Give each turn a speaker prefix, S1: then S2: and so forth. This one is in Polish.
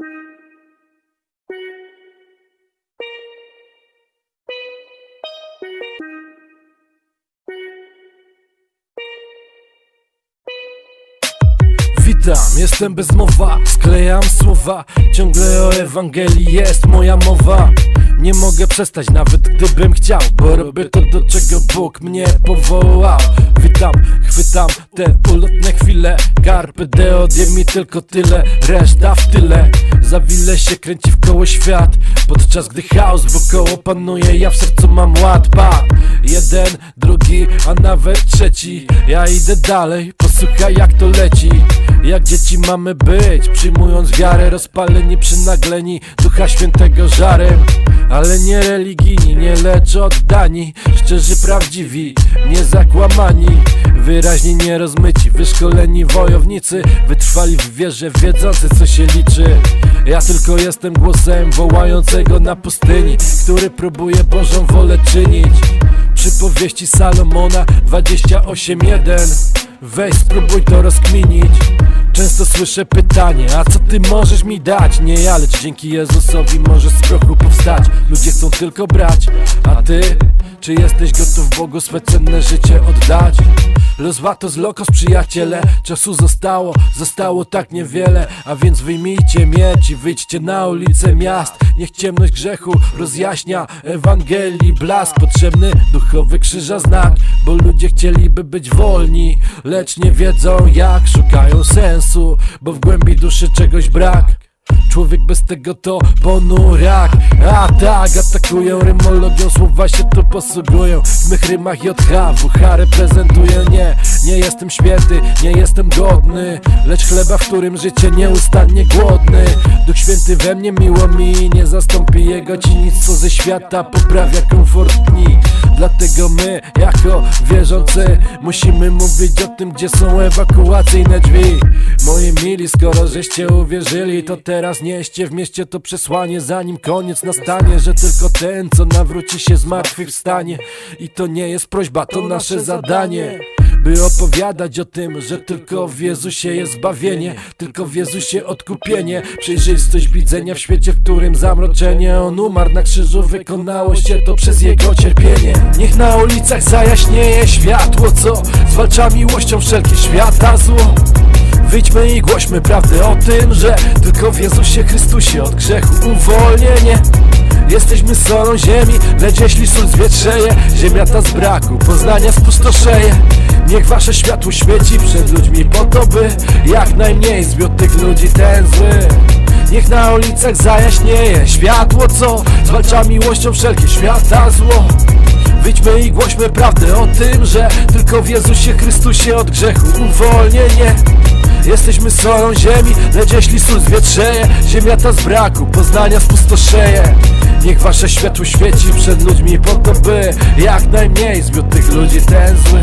S1: Thank you. Jestem bez mowa, sklejam słowa. Ciągle o Ewangelii jest moja mowa. Nie mogę przestać nawet gdybym chciał Bo robię to do czego Bóg mnie powołał. Witam, chwytam te ulotne chwile. Carpe deo, mi tylko tyle Reszta w tyle. Za wiele się kręci w koło świat Podczas gdy chaos wokoło panuje. Ja w sercu mam ład, pa. Jeden, drugi, a nawet trzeci. Ja idę dalej, posłuchaj jak to leci Jak dzieci mamy być? Przyjmując wiarę, rozpaleni, przynagleni Ducha Świętego żarem. Ale nie religijni, nie lecz oddani. Szczerzy, prawdziwi, nie zakłamani Wyraźnie nie rozmyci, wyszkoleni wojownicy. Wytrwali w wierze, wiedzący co się liczy. Ja tylko jestem głosem wołającego na pustyni Który próbuje Bożą wolę czynić. Przypowieści Salomona 28.1 Weź spróbuj to rozkminić Często słyszę pytanie, a co ty możesz mi dać? Nie ja, lecz dzięki Jezusowi możesz z prochu powstać Ludzie chcą tylko brać, a ty? Czy jesteś gotów Bogu swe cenne życie oddać? Los Vatos Locos przyjaciele Czasu zostało, zostało tak niewiele A więc wyjmijcie miecz i wyjdźcie na ulice miast Niech ciemność grzechu rozjaśnia Ewangelii. Blask Potrzebny duchowy krzyża znak Bo ludzie chcieliby być wolni Lecz nie wiedzą jak, szukają sensu Bo w głębi duszy czegoś brak. Człowiek bez tego to ponurak A tak, atakują rymologią Słowa się tu posługują. W mych rymach JH, WH reprezentuję jestem święty, nie jestem godny Lecz chleba, w którym życie nieustannie głodny. Duch Święty we mnie miło mi Nie zastąpi jego ci nic co ze świata Poprawia komfort dni. Dlatego my, jako wierzący Musimy mówić o tym, gdzie są ewakuacyjne drzwi. Moi mili, skoro żeście uwierzyli To teraz nieście w mieście to przesłanie Zanim koniec nastanie Że tylko ten, co nawróci się z wstanie. I to nie jest prośba, to nasze zadanie by opowiadać o tym, że tylko w Jezusie jest zbawienie Tylko w Jezusie odkupienie. Przejrzystość widzenia w świecie, w którym zamroczenie On umarł na krzyżu, wykonało się to przez Jego cierpienie. Niech na ulicach zajaśnieje światło, co zwalcza miłością wszelkie świata zło. Wyjdźmy i głośmy prawdę o tym, że tylko w Jezusie Chrystusie od grzechu uwolnienie. Jesteśmy solą ziemi, lecz jeśli sól zwietrzeje Ziemia ta z braku, poznania spustoszeje Niech wasze światło świeci przed ludźmi po to by Jak najmniej zbiór tych ludzi ten zły. Niech na ulicach zajaśnieje światło, co zwalcza miłością wszelkie świata zło. Wyjdźmy i głośmy prawdę o tym, że tylko w Jezusie Chrystusie od grzechu uwolnienie. Jesteśmy solą ziemi, lecz jeśli sól zwietrzeje Ziemia ta z braku, poznania spustoszeje. Niech wasze światło świeci przed ludźmi po to by Jak najmniej zbiór tych ludzi ten zły